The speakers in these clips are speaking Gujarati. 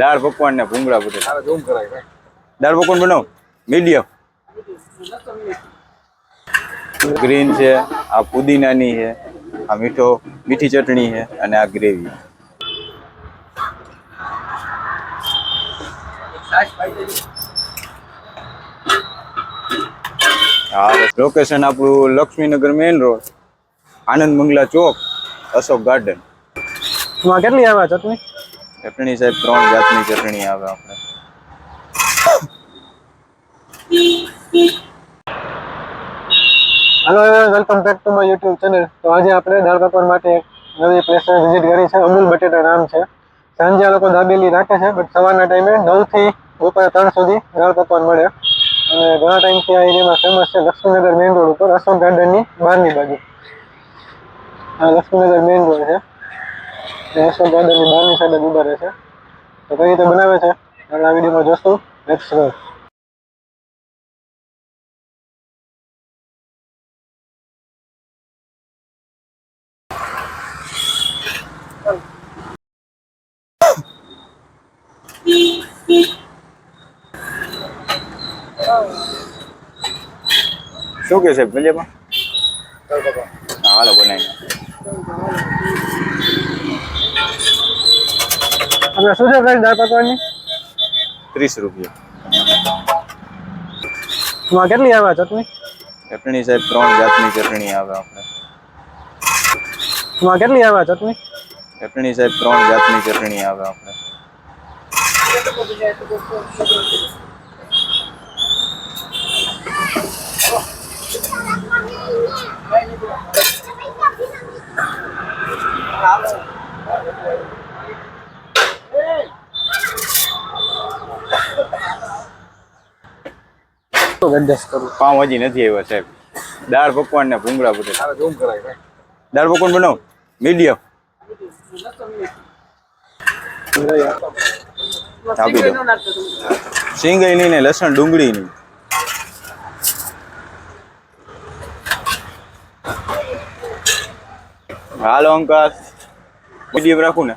દાળ પકવાન ને ભૂંગળા બટેટા દાળ પકવાન બનાવ મીડિયમ ગ્રીન છે આ પુદીનાની છે આ મીઠો મીઠી ચટણી છે અને આ ગ્રેવી હા લોકેશન આપણું Laxminagar main road Anand Mangala chowk Ashok garden કેટલી આવે ચટણી ચટણી સાહેબ ત્રણ જાતની ચટણી આવે આપણે hello welcome back to my YouTube channel તો આજે આપણે દાળ પકવાન માટે એક નવી પ્લેસ વિઝિટ કરી છે અમૂલ બટેટા નામ છે સાંજે આ લોકો દાબેલી રાખે છે બટ સવારના ટાઈમે નવથી બપોરે ત્રણ સુધી દાળ પકવાન મળે અને ઘણા ટાઈમથી આ એરિયામાં ફેમસ છે લક્ષ્મીનગર મેઇન રોડ ઉપર અશોક ગાર્ડનની બહારની બાજુ આ લક્ષ્મીનગર મેઇન રોડ છે નેશનલ ગાર્ડનની બહારની સાઈડ જ ઉભા રહે છે તો કઈ રીતે બનાવે છે આપણે આ વિડીયોમાં જોશું નેક્સ્ટ ગો શું કે છે મજામાં હાલો બનાવી આપણે શું છે ભાઈ દાળ પકવાનની ત્રીસ રૂપિયા માં કેટલી આવે ચટણી ચટણી સાહેબ ત્રણ જાતની ચટણી આવે આપણે માં કેટલી આવે ચટણી ચટણી સાહેબ ત્રણ જાતની ચટણી આવે આપણે તો એડજસ્ટ કરું પાઉં હજી નથી આવ્યા સાહેબ દાળ પકવાન ને ભૂંગળા બટેટા દાળ પકવાન બનાવ મીડિયમ આપી દો સિંગઈ નહીં ને લસણ ડુંગળી નહીં હાલો અંકાશ મીડિયમ રાખું ને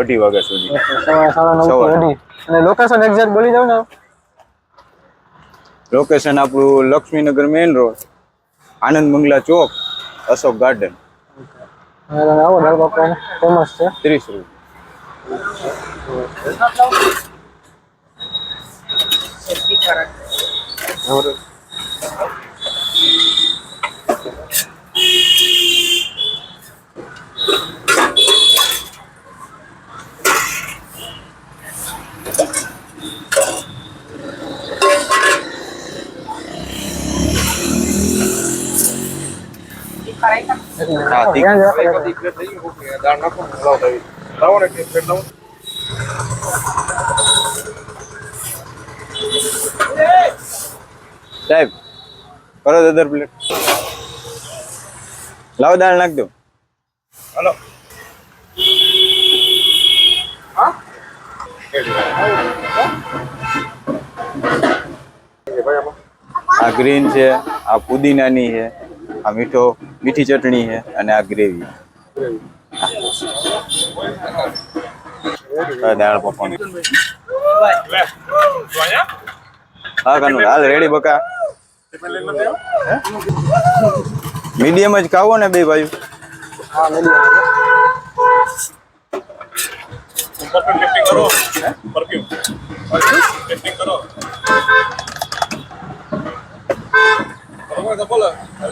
8:30 વાગે સુધી સવારે 9:30 વાગે અને લોકેશન એક્ઝેક્ટ બોલી જાવ ને લોકેશન આપણું Laxminagar main road Anand Mangala chowk Ashok garden આનો આવો ના બકો ફેમસ છે 30 રૂપિયા સસ્તી કારક અમારું સાહેબ કરો દર પ્લેટ લાવ દાળ નાખજો દો હલો આ ગ્રીન છે આ પુદીનાની છે આ મીઠો મીઠી ચટણી છે અને આ ગ્રેવી દાળ પકવાન હા કાનુ હાલ રેડી બકા મીડિયમ જ ખાવો ને બે ભાઈ કરો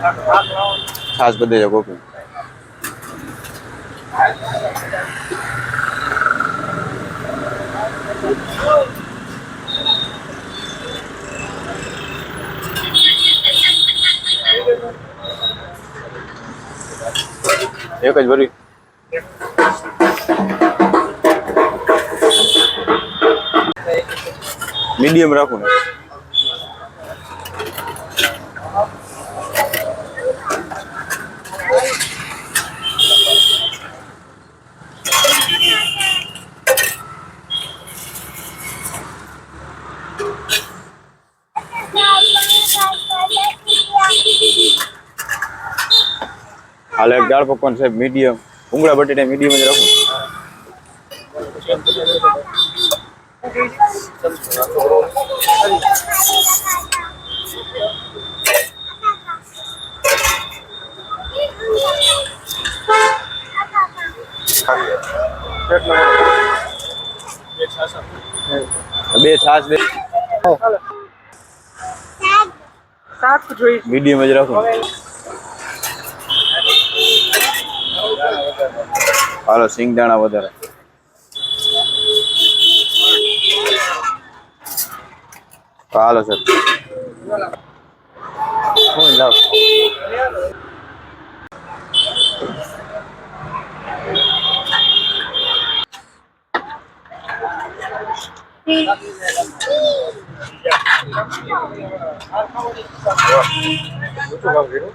खास बंदे जगहों पे एक अजबरी मीडियम रखू ना खाले डाल पकवान से मीडियम उंगड़ा बटेटा मीडियम में रखो मीडियम में रखो હાલો સિંગદાણા વધારે હાલો સર Thank you.